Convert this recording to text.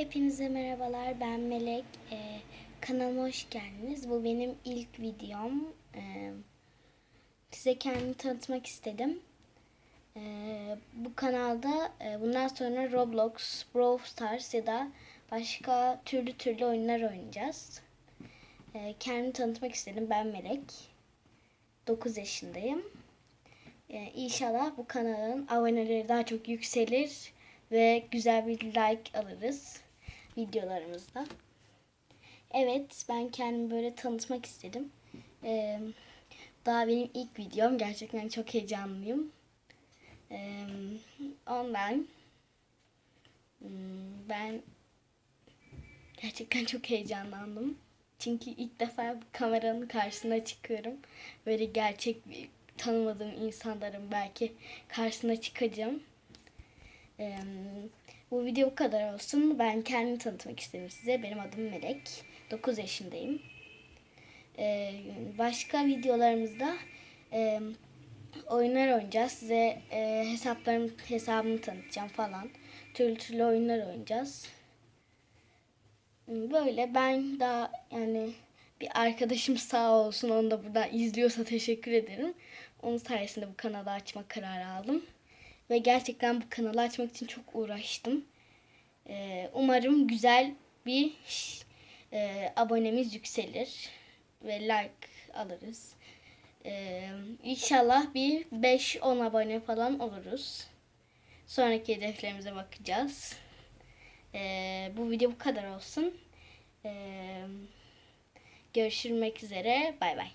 Hepinize merhabalar. Ben Melek. Ee, kanalıma hoş geldiniz. Bu benim ilk videom. Ee, size kendimi tanıtmak istedim. Ee, bu kanalda e, bundan sonra Roblox, Brawl Stars ya da başka türlü türlü oyunlar oynayacağız. Ee, kendimi tanıtmak istedim. Ben Melek. 9 yaşındayım. Ee, inşallah bu kanalın aboneleri daha çok yükselir ve güzel bir like alırız videolarımızda. Evet, ben kendimi böyle tanıtmak istedim. Ee, daha benim ilk videom. Gerçekten çok heyecanlıyım. Ee, ondan hmm, ben gerçekten çok heyecanlandım. Çünkü ilk defa kameranın karşısına çıkıyorum. Böyle gerçek bir tanımadığım insanların belki karşısına çıkacağım. Ee, bu video bu kadar olsun. Ben kendimi tanıtmak istedim size. Benim adım Melek. 9 yaşındayım. Ee, başka videolarımızda e, oyunlar oynayacağız. Size e, hesaplarım, hesabımı tanıtacağım falan. Türlü türlü oyunlar oynayacağız. Böyle ben daha yani bir arkadaşım sağ olsun onu da buradan izliyorsa teşekkür ederim. Onun sayesinde bu kanalı açma kararı aldım. Ve gerçekten bu kanalı açmak için çok uğraştım. Ee, umarım güzel bir e, abonemiz yükselir. Ve like alırız. Ee, inşallah bir 5-10 abone falan oluruz. Sonraki hedeflerimize bakacağız. Ee, bu video bu kadar olsun. Ee, görüşmek üzere. Bay bay.